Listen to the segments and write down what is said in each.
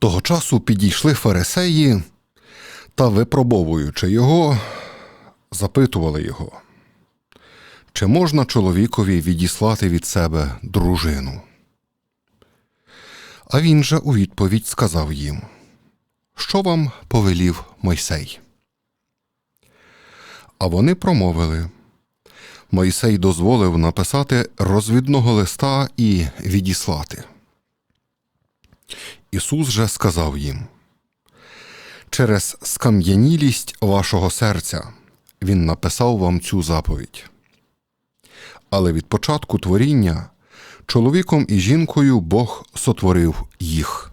Того часу підійшли фарисеї та, випробовуючи його, запитували його, чи можна чоловікові відіслати від себе дружину? А він же у відповідь сказав їм, що вам повелів Мойсей? А вони промовили. Мойсей дозволив написати розвідного листа і відіслати. Ісус же сказав їм: Через скам'янілість вашого серця Він написав вам цю заповідь. Але від початку творіння чоловіком і жінкою Бог сотворив їх.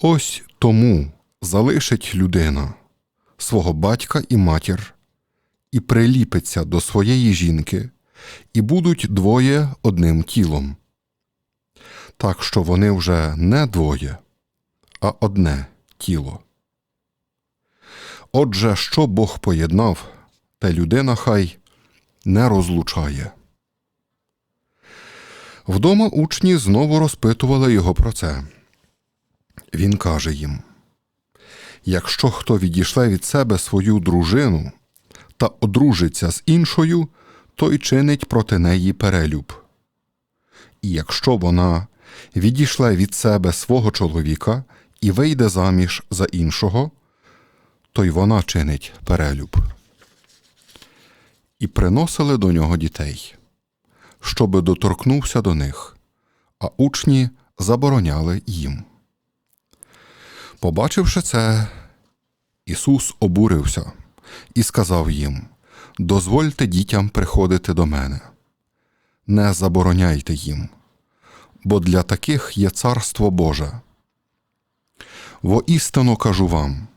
Ось тому залишить людина свого батька і матір і приліпиться до своєї жінки, і будуть двоє одним тілом. Так що вони вже не двоє, а одне тіло. Отже, що Бог поєднав, те людина хай не розлучає. Вдома учні знову розпитували його про це. Він каже їм: Якщо хто відійшле від себе свою дружину та одружиться з іншою, той чинить проти неї перелюб. І якщо вона відійшле від себе свого чоловіка і вийде заміж за іншого, то й вона чинить перелюб. І приносили до нього дітей, щоби доторкнувся до них, а учні забороняли їм. Побачивши це, Ісус обурився і сказав їм: Дозвольте дітям приходити до мене, не забороняйте їм, бо для таких є царство Боже. Воістину кажу вам: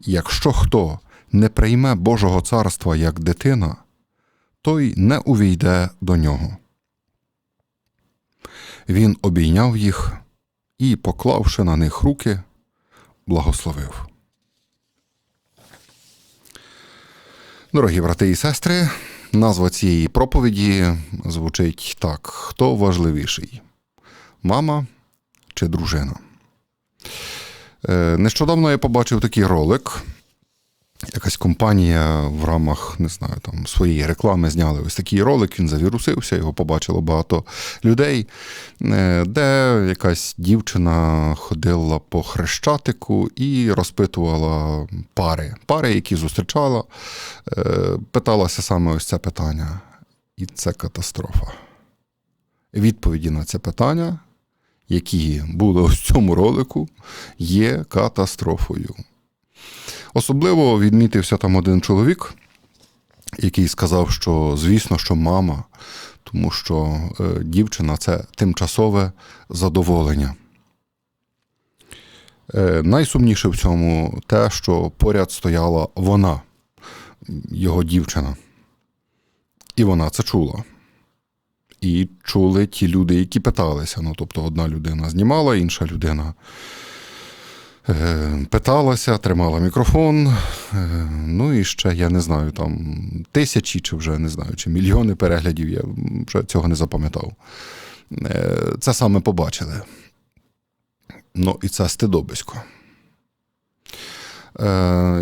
якщо хто не прийме Божого царства як дитина, той не увійде до нього. Він обійняв їх і, поклавши на них руки, благословив. Дорогі брати і сестри, назва цієї проповіді звучить так: хто важливіший? Мама чи дружина? Е, Нещодавно я побачив такий ролик. Якась компанія в рамах не знаю, там своєї реклами зняли ось такий ролик, він завірусився, його побачило багато людей, е, де якась дівчина ходила по хрещатику і розпитувала пари, пари, які зустрічала, е, питалася саме ось це питання. І це катастрофа. Відповіді на це питання, які були в цьому ролику, є катастрофою. Особливо відмітився там один чоловік, який сказав, що звісно, що мама, тому що е, дівчина це тимчасове задоволення. Е, найсумніше в цьому те, що поряд стояла вона, його дівчина. І вона це чула. І чули ті люди, які питалися. Ну, тобто, одна людина знімала, інша людина Е, питалася, тримала мікрофон. Е, ну і ще, я не знаю, там тисячі чи вже не знаю, чи мільйони переглядів, я вже цього не запам'ятав. Е, це саме побачили. Ну, і це стидобисько.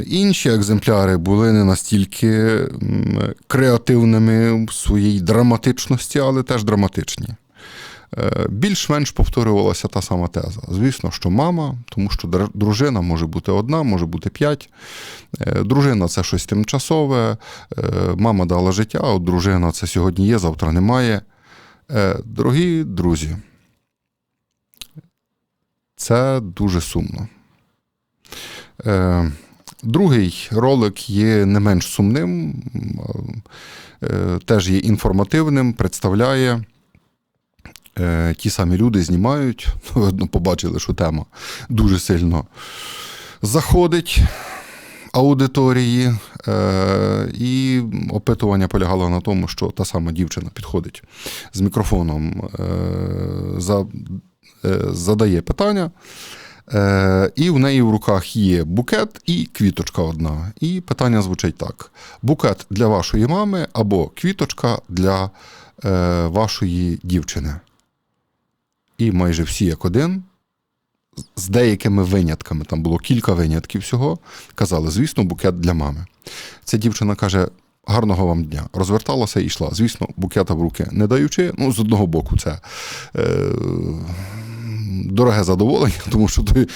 Інші екземпляри були не настільки креативними в своїй драматичності, але теж драматичні. Е, більш-менш повторювалася та сама теза. Звісно, що мама, тому що дружина може бути одна, може бути п'ять. Е, дружина це щось тимчасове, е, мама дала життя, а от дружина це сьогодні є, завтра немає. Дорогі друзі, це дуже сумно. Другий ролик є не менш сумним, теж є інформативним, представляє. Е, ті самі люди знімають, видно, побачили, що тема дуже сильно заходить аудиторії, е, і опитування полягало на тому, що та сама дівчина підходить з мікрофоном, е, задає питання. І в неї в руках є букет і квіточка одна. І питання звучить так: букет для вашої мами або квіточка для вашої дівчини. І майже всі як один з деякими винятками, там було кілька винятків всього, казали, звісно, букет для мами. Ця дівчина каже: гарного вам дня. Розверталася і йшла. Звісно, букета в руки не даючи. Ну, з одного боку, це. Е- Дороге задоволення, тому що той,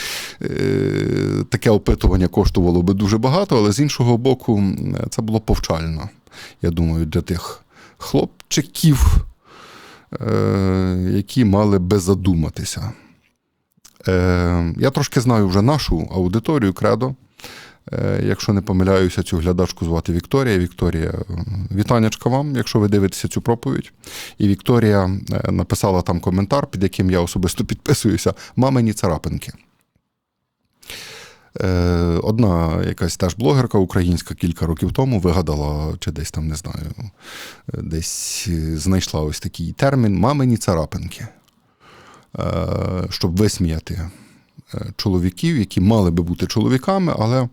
е, таке опитування коштувало би дуже багато, але з іншого боку, це було повчально, я думаю, для тих хлопчиків, е, які мали би задуматися. Е, я трошки знаю вже нашу аудиторію кредо. Е, Якщо не помиляюся, цю глядачку звати Вікторія. Вікторія, вітаннячка вам, якщо ви дивитеся цю проповідь. І Вікторія е, написала там коментар, під яким я особисто підписуюся: мамині царапинки. Е, Одна якась теж блогерка українська кілька років тому вигадала, чи десь там не знаю, десь знайшла ось такий термін мамині царапинки, щоб висміяти чоловіків, які мали би бути чоловіками, але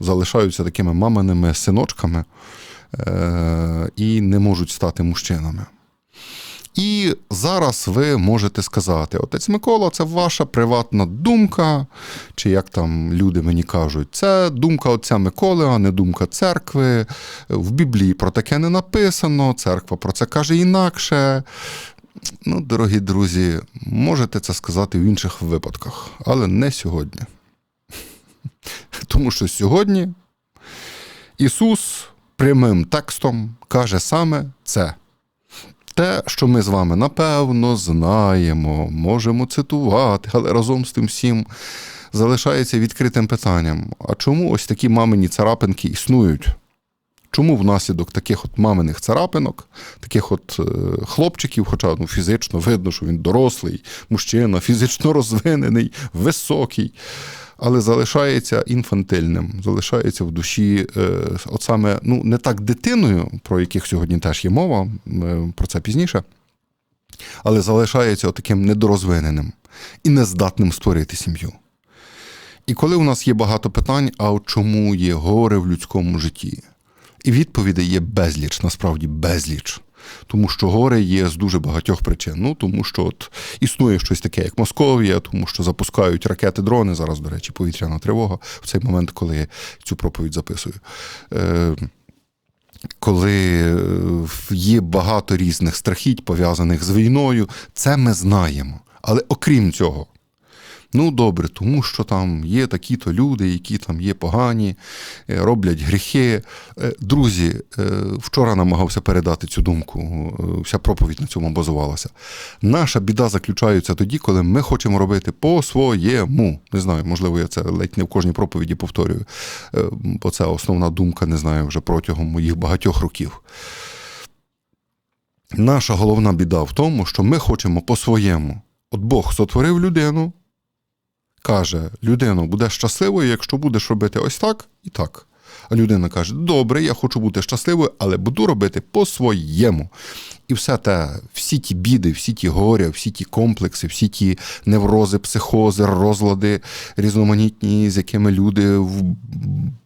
залишаються такими маминими синочками е, і не можуть стати мужчинами. І зараз ви можете сказати: отець Микола, це ваша приватна думка, чи як там люди мені кажуть, це думка отця Миколи, а не думка церкви. В Біблії про таке не написано, церква про це каже інакше. Ну, дорогі друзі, можете це сказати в інших випадках, але не сьогодні. Тому що сьогодні Ісус прямим текстом каже саме це. Те, що ми з вами напевно знаємо, можемо цитувати, але разом з тим всім залишається відкритим питанням: а чому ось такі мамині царапинки існують? Чому внаслідок таких от маминих царапинок, таких от е, хлопчиків, хоча ну, фізично видно, що він дорослий, мужчина, фізично розвинений, високий, але залишається інфантильним, залишається в душі, е, от саме ну, не так дитиною, про яких сьогодні теж є мова, е, про це пізніше, але залишається таким недорозвиненим і нездатним створити сім'ю. І коли у нас є багато питань, а чому є горе в людському житті? І відповідей є безліч, насправді безліч. Тому що горе є з дуже багатьох причин. Ну, тому що от існує щось таке, як Московія, тому що запускають ракети, дрони. Зараз, до речі, повітряна тривога в цей момент, коли я цю проповідь записую. Е, коли е, є багато різних страхіть, пов'язаних з війною, це ми знаємо. Але окрім цього, Ну, добре, тому що там є такі-то люди, які там є погані, е, роблять гріхи. Е, Друзі, е, вчора намагався передати цю думку, вся проповідь на цьому базувалася. Наша біда заключається тоді, коли ми хочемо робити по-своєму. Не знаю, можливо, я це ледь не в кожній проповіді повторюю, бо це основна думка, не знаю, вже протягом моїх багатьох років. Наша головна біда в тому, що ми хочемо по-своєму. От Бог сотворив людину, каже: людина буде щасливою, якщо будеш робити ось так і так. А людина каже: Добре, я хочу бути щасливою, але буду робити по-своєму. І все те, всі ті біди, всі ті горя, всі ті комплекси, всі ті неврози, психози, розлади різноманітні, з якими люди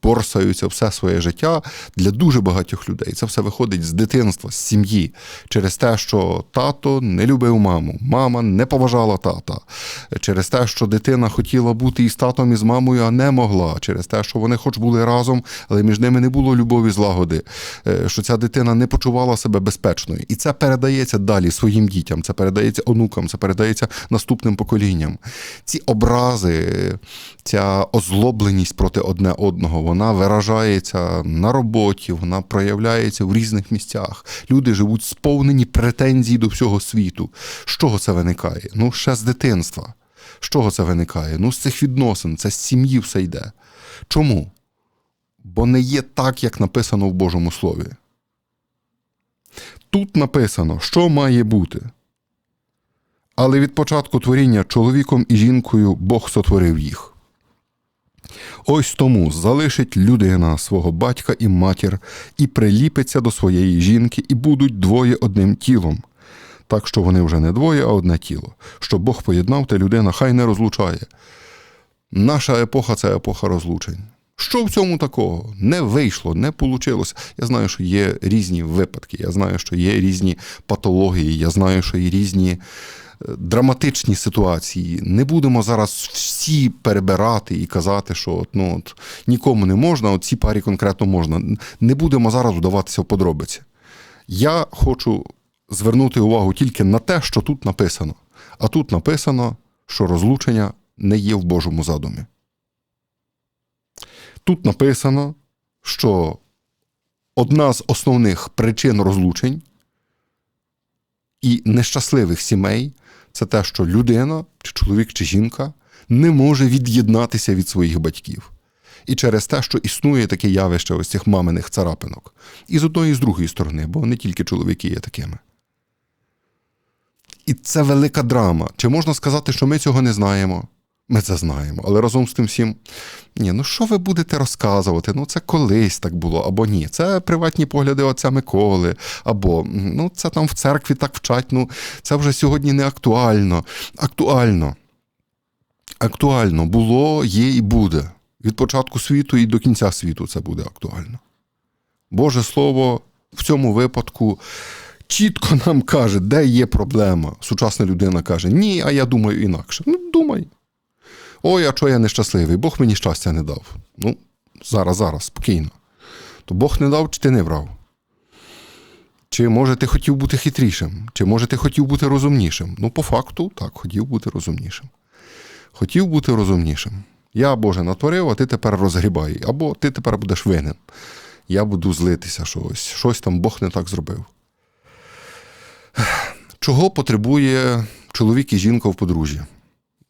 борсаються все своє життя для дуже багатьох людей. Це все виходить з дитинства, з сім'ї, через те, що тато не любив маму, мама не поважала тата, через те, що дитина хотіла бути із татом, і з мамою, а не могла, через те, що вони хоч були разом, але між ними не було любові, злагоди, е, що ця дитина не почувала себе безпечною. І це передається далі своїм дітям, це передається онукам, це передається наступним поколінням. Ці образи, ця озлобленість проти одне одного, вона виражається на роботі, вона проявляється в різних місцях. Люди живуть сповнені претензій до всього світу. З чого це виникає? Ну, ще з дитинства. З чого це виникає? Ну, з цих відносин, це з сім'ї все йде. Чому? Бо не є так, як написано в Божому Слові. Тут написано, що має бути. Але від початку творіння чоловіком і жінкою Бог сотворив їх. Ось тому залишить людина свого батька і матір і приліпиться до своєї жінки, і будуть двоє одним тілом. Так що вони вже не двоє, а одне тіло. Що Бог поєднав, та людина хай не розлучає. Наша епоха це епоха розлучень. Що в цьому такого? Не вийшло, не вийшло. Я знаю, що є різні випадки, я знаю, що є різні патології, я знаю, що є різні е, драматичні ситуації. Не будемо зараз всі перебирати і казати, що от, ну, от, нікому не можна, от цій парі конкретно можна. Не будемо зараз вдаватися в подробиці. Я хочу звернути увагу тільки на те, що тут написано. А тут написано, що розлучення не є в Божому задумі. Тут написано, що одна з основних причин розлучень і нещасливих сімей це те, що людина, чи чоловік, чи жінка не може від'єднатися від своїх батьків. І через те, що існує таке явище ось цих маминих царапинок. І з одної і з другої сторони, бо не тільки чоловіки є такими. І це велика драма. Чи можна сказати, що ми цього не знаємо? Ми це знаємо. Але разом з тим всім, ні, ну що ви будете розказувати? Ну це колись так було, або ні. Це приватні погляди отця Миколи, або ну це там в церкві так вчать. Ну це вже сьогодні не актуально. Актуально. Актуально було, є і буде. Від початку світу і до кінця світу це буде актуально. Боже Слово в цьому випадку чітко нам каже, де є проблема. Сучасна людина каже: Ні, а я думаю інакше. Ну, думай. Ой, а чого я нещасливий? Бог мені щастя не дав. Ну, зараз, зараз, спокійно. То Бог не дав, чи ти не брав? Чи може ти хотів бути хитрішим? Чи може ти хотів бути розумнішим? Ну, по факту, так, хотів бути розумнішим. Хотів бути розумнішим. Я, Боже, натворив, а ти тепер розгрібай. Або ти тепер будеш винен. Я буду злитися, що ось щось там Бог не так зробив. Чого потребує чоловік і жінка в подружжі?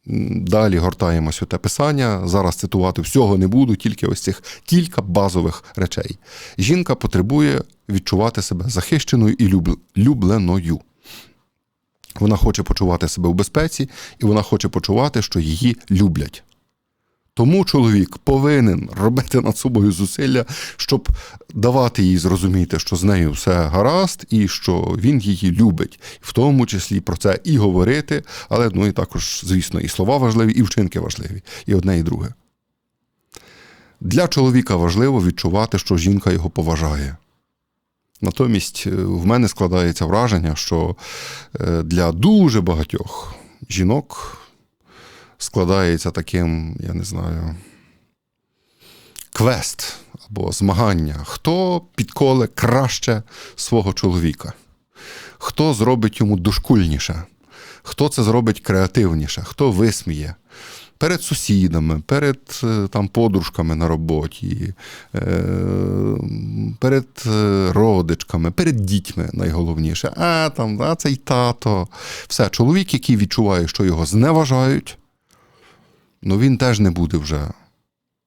Далі гортаємось у те писання. Зараз цитувати всього не буду, тільки ось цих кілька базових речей. Жінка потребує відчувати себе захищеною і любленою. Вона хоче почувати себе в безпеці, і вона хоче почувати, що її люблять. Тому чоловік повинен робити над собою зусилля, щоб давати їй зрозуміти, що з нею все гаразд, і що він її любить, в тому числі про це і говорити, але ну і також, звісно, і слова важливі, і вчинки важливі, і одне, і друге. Для чоловіка важливо відчувати, що жінка його поважає. Натомість в мене складається враження, що для дуже багатьох жінок складається таким, я не знаю, квест або змагання, хто підколе краще свого чоловіка, хто зробить йому дошкульніше, хто це зробить креативніше, хто висміє. Перед сусідами, перед там подружками на роботі, перед родичками, перед дітьми найголовніше. А там, а цей тато. Все, чоловік, який відчуває, що його зневажають, ну він теж не буде вже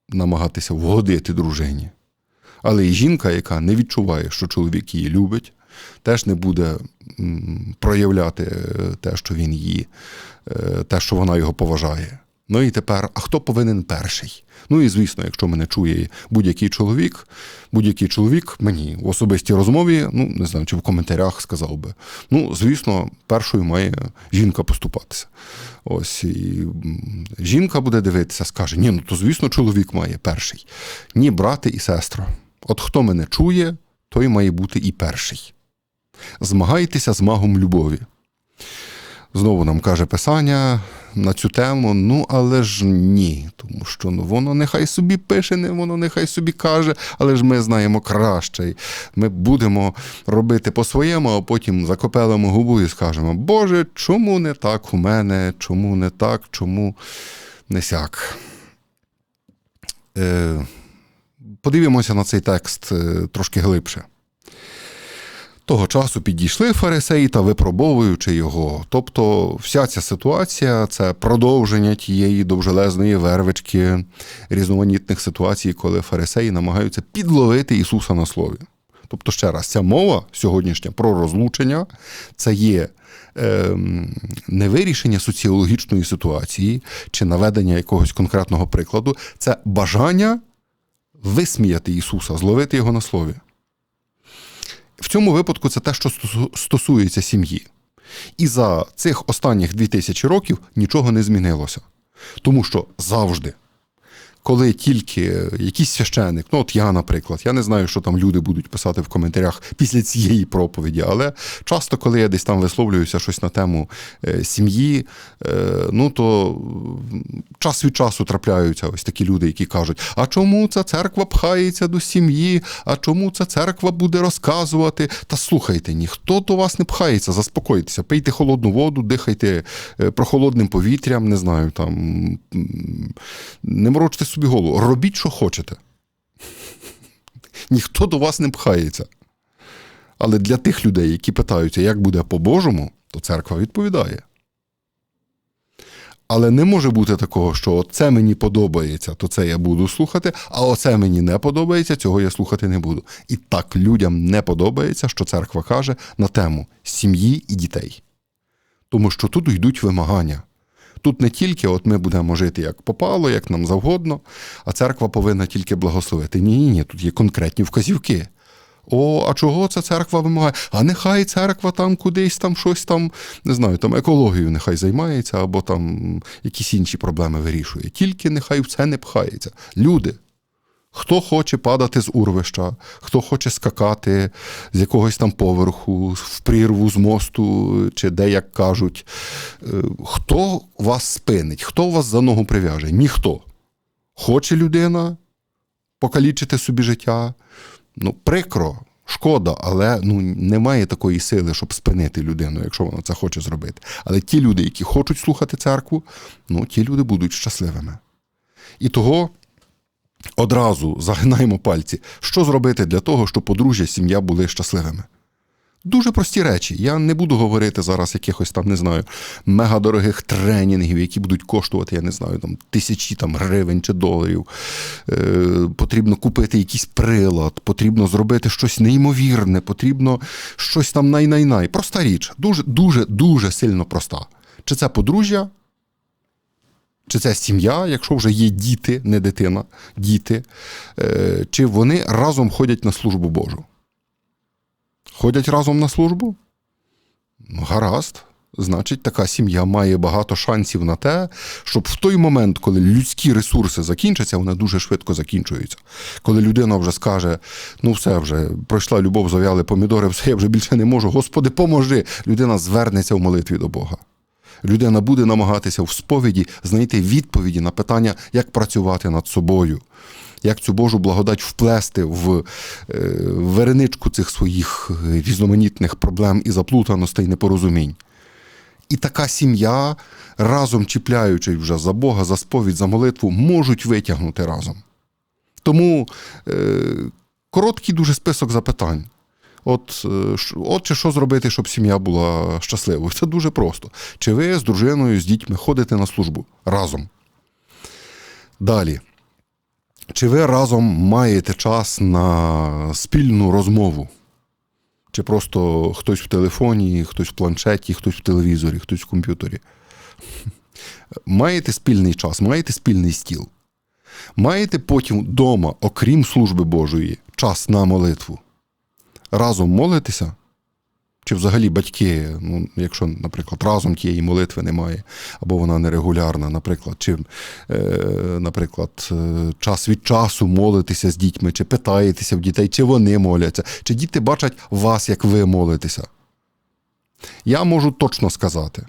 намагатися вгодити дружині. Але і жінка, яка не відчуває, що чоловік її любить, теж не буде проявляти те, що він її, те, що вона його поважає. Ну і тепер, а хто повинен перший? Ну і звісно, якщо мене чує будь-який чоловік, будь-який чоловік мені в особистій розмові, ну не знаю, чи в коментарях сказав би. Ну, звісно, першою має жінка поступатися. Ось і жінка буде дивитися, скаже: ні, ну то звісно, чоловік має перший. Ні, брати і сестра. От хто мене чує, той має бути і перший. Змагайтеся з магом любові. Знову нам каже Писання на цю тему, ну але ж ні, тому що ну, воно нехай собі пише, не воно нехай собі каже, але ж ми знаємо краще. Ми будемо робити по-своєму, а потім закопелимо губу і скажемо: Боже, чому не так у мене? Чому не так, чому не сяк? Е, Подивимося на цей текст е, трошки глибше. Того часу підійшли фарисеї та випробовуючи його. Тобто, вся ця ситуація це продовження тієї довжелезної вервички різноманітних ситуацій, коли фарисеї намагаються підловити Ісуса на слові. Тобто, ще раз, ця мова сьогоднішня про розлучення це є е, не вирішення соціологічної ситуації чи наведення якогось конкретного прикладу, це бажання висміяти Ісуса, зловити його на слові. В цьому випадку це те, що стосується сім'ї. І за цих останніх 2000 років нічого не змінилося. Тому що завжди, коли тільки якийсь священик, ну от я, наприклад, я не знаю, що там люди будуть писати в коментарях після цієї проповіді, але часто, коли я десь там висловлююся щось на тему е, сім'ї, е, ну то час від часу трапляються ось такі люди, які кажуть: а чому ця церква пхається до сім'ї? А чому ця церква буде розказувати? Та слухайте, ніхто до вас не пхається, заспокойтеся, пийте холодну воду, дихайте е, прохолодним повітрям, не знаю, там не морочте собі голову. Робіть, що хочете. Ніхто до вас не пхається. Але для тих людей, які питаються, як буде по-божому, то церква відповідає. Але не може бути такого, що це мені подобається, то це я буду слухати, а оце мені не подобається, цього я слухати не буду. І так людям не подобається, що церква каже на тему сім'ї і дітей. Тому що тут йдуть вимагання. Тут не тільки от ми будемо жити як попало, як нам завгодно, а церква повинна тільки благословити. Ні, ні, ні, тут є конкретні вказівки. О, а чого ця церква вимагає? А нехай церква там кудись там щось там, не знаю, там екологію нехай займається, або там якісь інші проблеми вирішує. Тільки нехай в це не пхається. Люди. Хто хоче падати з урвища, хто хоче скакати з якогось там поверху, в прірву з мосту, чи де як кажуть, е, хто вас спинить, хто вас за ногу прив'яже? Ніхто. Хоче людина покалічити собі життя. Ну, прикро, шкода, але ну, немає такої сили, щоб спинити людину, якщо вона це хоче зробити. Але ті люди, які хочуть слухати церкву, ну, ті люди будуть щасливими. І того одразу загинаємо пальці. Що зробити для того, щоб подружжя, сім'я були щасливими? Дуже прості речі. Я не буду говорити зараз якихось там, не знаю, мегадорогих тренінгів, які будуть коштувати, я не знаю, там тисячі там, гривень чи доларів. Е, потрібно купити якийсь прилад, потрібно зробити щось неймовірне, потрібно щось там най-най-най. Проста річ. Дуже, дуже, дуже сильно проста. Чи це подружжя, чи це сім'я, якщо вже є діти, не дитина, діти, е, чи вони разом ходять на службу Божу? Ходять разом на службу? Ну, гаразд. Значить, така сім'я має багато шансів на те, щоб в той момент, коли людські ресурси закінчаться, вони дуже швидко закінчуються. Коли людина вже скаже: ну все вже пройшла любов, зав'яли помідори, все я вже більше не можу. Господи, поможи! Людина звернеться в молитві до Бога. Людина буде намагатися в сповіді знайти відповіді на питання, як працювати над собою, як цю Божу благодать вплести в е, вереничку цих своїх е, різноманітних проблем і заплутаностей, непорозумінь. І така сім'я, разом чіпляючись вже за Бога, за сповідь, за молитву, можуть витягнути разом. Тому е, короткий дуже список запитань. От, е, от чи що зробити, щоб сім'я була щасливою? Це дуже просто. Чи ви з дружиною, з дітьми ходите на службу разом? Далі. Чи ви разом маєте час на спільну розмову? Чи просто хтось в телефоні, хтось в планшеті, хтось в телевізорі, хтось в комп'ютері? Маєте спільний час, маєте спільний стіл? Маєте потім вдома, окрім служби Божої, час на молитву? Разом молитеся? Чи взагалі батьки, ну, якщо, наприклад, разом тієї молитви немає, або вона нерегулярна, наприклад, чи, е, наприклад, е, час від часу молитеся з дітьми, чи питаєтеся в дітей, чи вони моляться, чи діти бачать вас, як ви молитеся? Я можу точно сказати.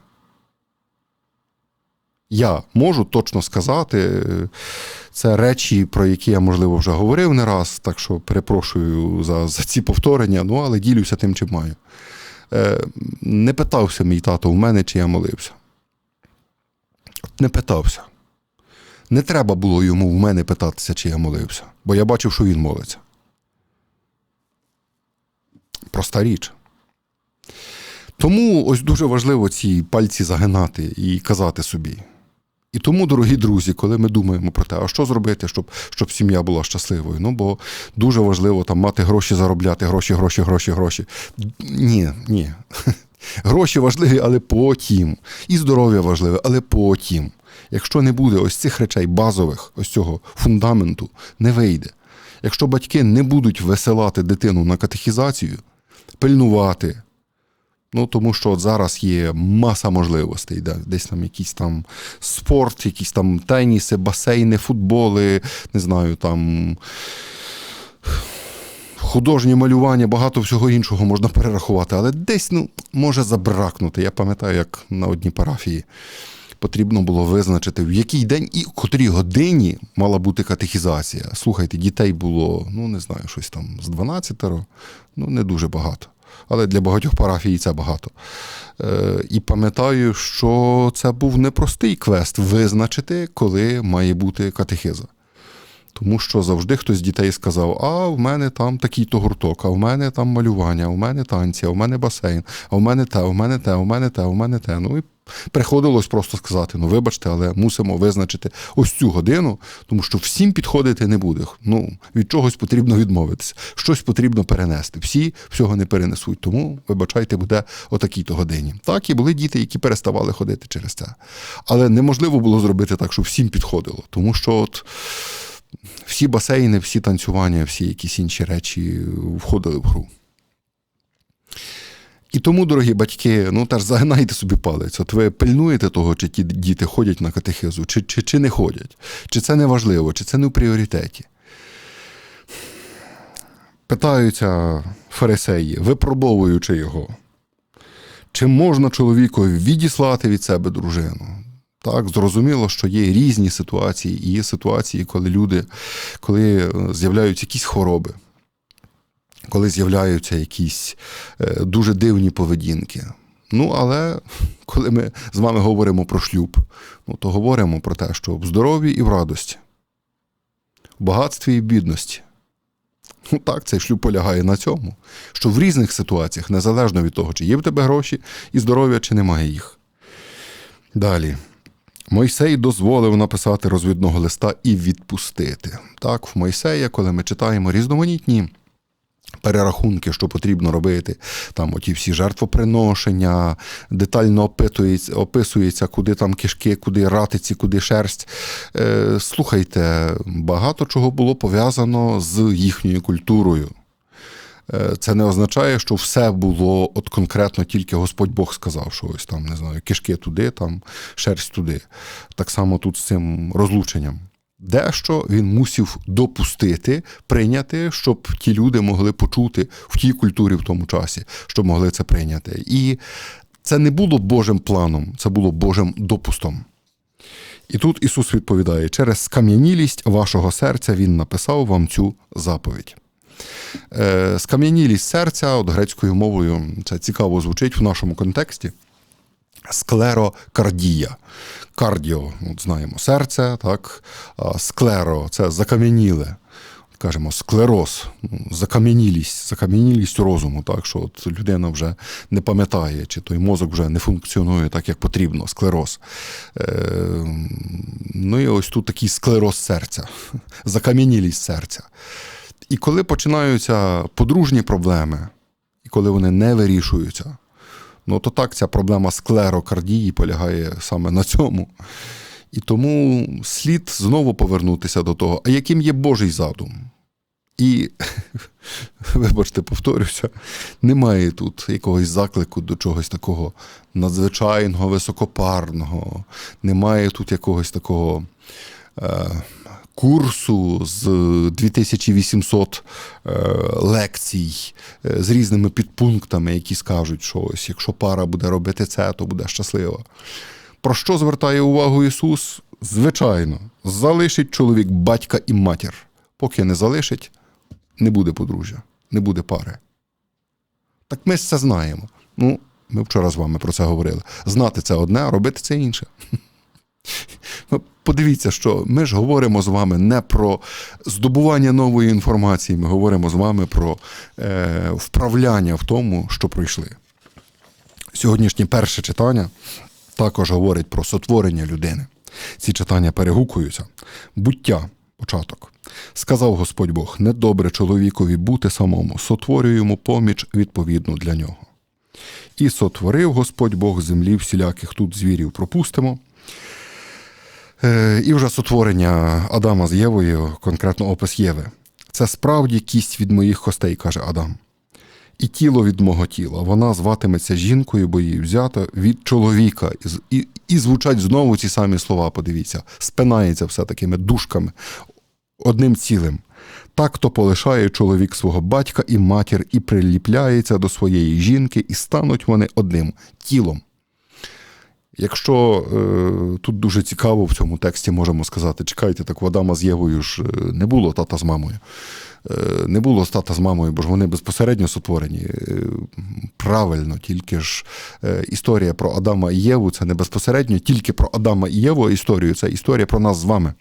Я можу точно сказати, е, це речі, про які я, можливо, вже говорив не раз, так що перепрошую за, за ці повторення, ну але ділюся тим, чим маю. Е, не питався мій тато в мене, чи я молився. Не питався. Не треба було йому в мене питатися, чи я молився, бо я бачив, що він молиться. Проста річ. Тому ось дуже важливо ці пальці загинати і казати собі. І тому, дорогі друзі, коли ми думаємо про те, а що зробити, щоб, щоб сім'я була щасливою. Ну, бо дуже важливо там мати гроші заробляти, гроші, гроші, гроші, гроші. Ні, ні. Гроші важливі, але потім. І здоров'я важливе, але потім. Якщо не буде ось цих речей базових, ось цього фундаменту, не вийде. Якщо батьки не будуть висилати дитину на катехізацію, пильнувати, Ну, тому що от зараз є маса можливостей, де десь там якийсь там спорт, якісь там теніси, басейни, футболи, не знаю, там художнє малювання, багато всього іншого можна перерахувати, але десь ну, може забракнути. Я пам'ятаю, як на одній парафії потрібно було визначити, в який день і в котрій годині мала бути катехізація. Слухайте, дітей було, ну не знаю, щось там з 12, ну не дуже багато. Але для багатьох парафій це багато. Е, і пам'ятаю, що це був непростий квест визначити, коли має бути катехиза. Тому що завжди хтось з дітей сказав: а в мене там такий-то гурток, а в мене там малювання, а в мене танці, а в мене басейн, а в мене те, а в мене те, а в мене те, а в мене те. Ну і приходилось просто сказати: ну, вибачте, але мусимо визначити ось цю годину, тому що всім підходити не буде. Ну, від чогось потрібно відмовитися, щось потрібно перенести. Всі всього не перенесуть. Тому, вибачайте, буде о такій-то годині. Так, і були діти, які переставали ходити через це. Але неможливо було зробити так, щоб всім підходило, тому що от. Всі басейни, всі танцювання, всі якісь інші речі входили в гру. І тому, дорогі батьки, ну теж загинайте собі палець. От ви пильнуєте того, чи ті діти ходять на катехизу, чи, чи, чи не ходять, чи це не важливо, чи це не в пріоритеті. Питаються фарисеї, випробовуючи його, чи можна чоловікові відіслати від себе дружину? Так, зрозуміло, що є різні ситуації, і є ситуації, коли люди, коли з'являються якісь хвороби, коли з'являються якісь е, дуже дивні поведінки. Ну, але коли ми з вами говоримо про шлюб, ну, то говоримо про те, що в здоров'ї і в радості, в багатстві і в бідності. Ну так, цей шлюб полягає на цьому, що в різних ситуаціях, незалежно від того, чи є в тебе гроші і здоров'я, чи немає їх. Далі. Мойсей дозволив написати розвідного листа і відпустити. Так, в Мойсея, коли ми читаємо різноманітні перерахунки, що потрібно робити, там оті всі жертвоприношення, детально опитується, описується, куди там кишки, куди ратиці, куди шерсть. Е, Слухайте, багато чого було пов'язано з їхньою культурою. Е, це не означає, що все було от конкретно тільки Господь Бог сказав, що ось там, не знаю, кишки туди, там шерсть туди. Так само тут з цим розлученням. Дещо він мусив допустити, прийняти, щоб ті люди могли почути в тій культурі в тому часі, щоб могли це прийняти. І це не було Божим планом, це було Божим допустом. І тут Ісус відповідає: через скам'янілість вашого серця Він написав вам цю заповідь. Е, скам'янілість серця, от грецькою мовою, це цікаво звучить в нашому контексті. Склерокардія. Кардіо, от знаємо, серце, так, склеро це закам'яніле. Кажемо, склероз, ну, закам'янілість, закам'янілість розуму, так що от людина вже не пам'ятає, чи той мозок вже не функціонує так, як потрібно, склероз. Е, Ну і ось тут такий склероз серця, закам'янілість серця. І коли починаються подружні проблеми, і коли вони не вирішуються, ну то так ця проблема склерокардії полягає саме на цьому. І тому слід знову повернутися до того, а яким є Божий задум. І, вибачте, повторюся, немає тут якогось заклику до чогось такого надзвичайного, високопарного, немає тут якогось такого. Е, курсу з 2800 е, лекцій е, з різними підпунктами, які скажуть, що ось якщо пара буде робити це, то буде щаслива. Про що звертає увагу Ісус? Звичайно, залишить чоловік батька і матір. Поки не залишить, не буде подружжя, не буде пари. Так ми це знаємо. Ну, ми вчора з вами про це говорили. Знати це одне, а робити це інше. Ну, Подивіться, що ми ж говоримо з вами не про здобування нової інформації, ми говоримо з вами про е, вправляння в тому, що пройшли. Сьогоднішнє перше читання також говорить про сотворення людини. Ці читання перегукуються. Буття, початок. Сказав Господь Бог: недобре чоловікові бути самому, сотворюю йому поміч відповідну для нього. І сотворив Господь Бог землі всіляких тут звірів пропустимо. Е, і вже сотворення Адама з Євою, конкретно опис Єви. Це справді кість від моїх костей, каже Адам. і тіло від мого тіла. Вона зватиметься жінкою, бо її взято від чоловіка. І, і, і звучать знову ці самі слова, подивіться, спинається все такими дужками, одним цілим. Так то полишає чоловік свого батька і матір, і приліпляється до своєї жінки, і стануть вони одним тілом. Якщо е, тут дуже цікаво в цьому тексті можемо сказати, чекайте, так в Адама з Євою ж е, не було тата з мамою. Е, не було тата з мамою, бо ж вони безпосередньо сотворені. Е, правильно, тільки ж е, історія про Адама і Єву це не безпосередньо тільки про Адама і Єву історію, це історія про нас з вами.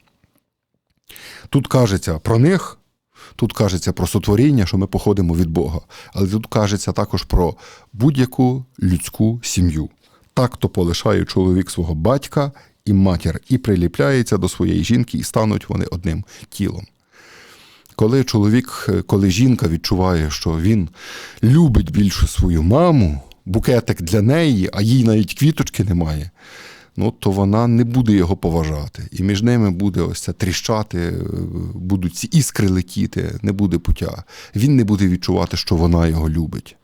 Тут кажеться про них, тут кажеться про сотворіння, що ми походимо від Бога. Але тут кажеться також про будь-яку людську сім'ю. Так то полишає чоловік свого батька і матір, і приліпляється до своєї жінки, і стануть вони одним тілом. Коли чоловік, коли жінка відчуває, що він любить більше свою маму, букетик для неї, а їй навіть квіточки немає, ну то вона не буде його поважати. І між ними буде ось це тріщати, е, будуть ці іскри летіти, не буде пуття. Він не буде відчувати, що вона його любить.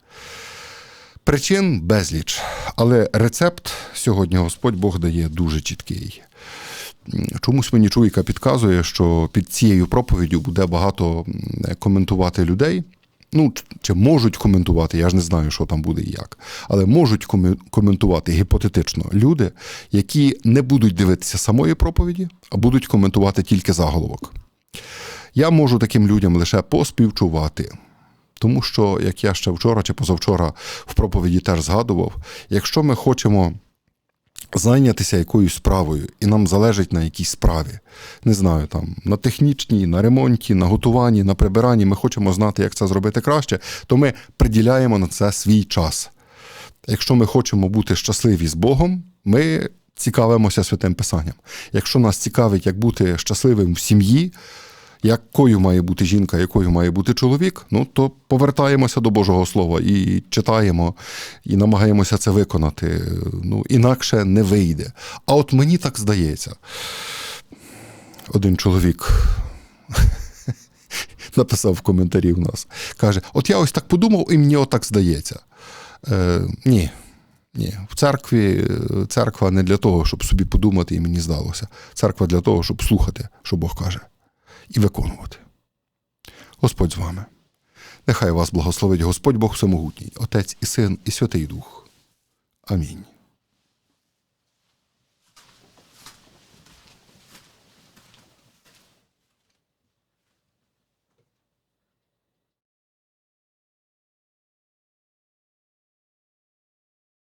Причин безліч, але рецепт сьогодні Господь Бог дає дуже чіткий. Чомусь мені чуйка підказує, що під цією проповіддю буде багато коментувати людей. Ну, чи можуть коментувати, я ж не знаю, що там буде і як. Але можуть коментувати гіпотетично люди, які не будуть дивитися самої проповіді, а будуть коментувати тільки заголовок. Я можу таким людям лише поспівчувати. Тому що, як я ще вчора чи позавчора в проповіді теж згадував, якщо ми хочемо зайнятися якоюсь справою, і нам залежить на якійсь справі, не знаю, там на технічній, на ремонті, на готуванні, на прибиранні, ми хочемо знати, як це зробити краще, то ми приділяємо на це свій час. Якщо ми хочемо бути щасливі з Богом, ми цікавимося святим Писанням. Якщо нас цікавить, як бути щасливим в сім'ї, якою має бути жінка, якою має бути чоловік, ну то повертаємося до Божого Слова і читаємо, і намагаємося це виконати. Ну, інакше не вийде. А от мені так здається. Один чоловік написав в коментарі в нас. Каже: От я ось так подумав, і мені отак здається. Е, ні. Ні, в церкві церква не для того, щоб собі подумати, і мені здалося. Церква для того, щоб слухати, що Бог каже, і виконувати. Господь з вами. Нехай вас благословить Господь Бог Всемогутній, Отець і Син, і Святий Дух. Амінь.